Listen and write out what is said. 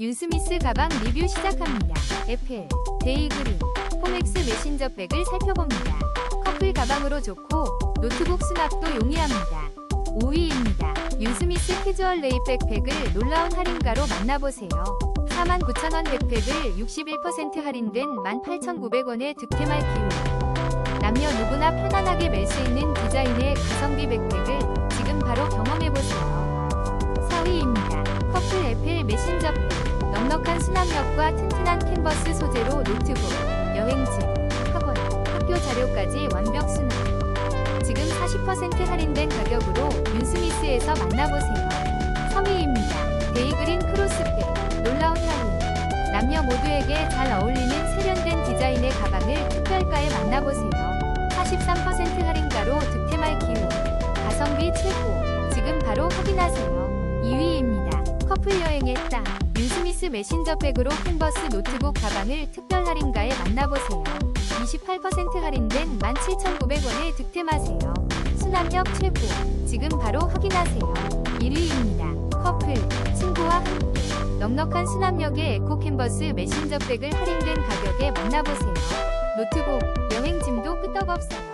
윤스미스 가방 리뷰 시작합니다. 애플, 데이그린, 포맥스 메신저 백을 살펴봅니다. 커플 가방으로 좋고 노트북 수납도 용이합니다. 5위입니다. 윤스미스 캐주얼 레이 백팩을 놀라운 할인가로 만나보세요. 49,000원 백팩을 61% 할인된 18,900원에 득템할 기회. 남녀 누구나 편안하게 멜 수 있는 디자인의 가성비 수납력과 튼튼한 캔버스 소재로 노트북, 여행지, 학원, 학교 자료까지 완벽 수납. 지금 40% 할인된 가격으로 윤스미스에서 만나보세요. 3위입니다. 데이그린 크로스백. 놀라운 할인. 남녀 모두에게 잘 어울리는 세련된 디자인의 가방을 특별가에 만나보세요. 43% 할인가로 득템할 기회. 가성비 최고. 지금 바로 확인하세요. 2위입니다. 커플 여행의 땅. 윤스미스 메신저 백으로 캔버스 노트북 가방을 특별 할인가에 만나보세요. 28% 할인된 17,900원에 득템하세요. 수납력 최고. 지금 바로 확인하세요. 1위입니다. 커플, 친구와 함께. 넉넉한 수납력의 에코 캔버스 메신저 백을 할인된 가격에 만나보세요. 노트북, 여행짐도 끄떡없어요.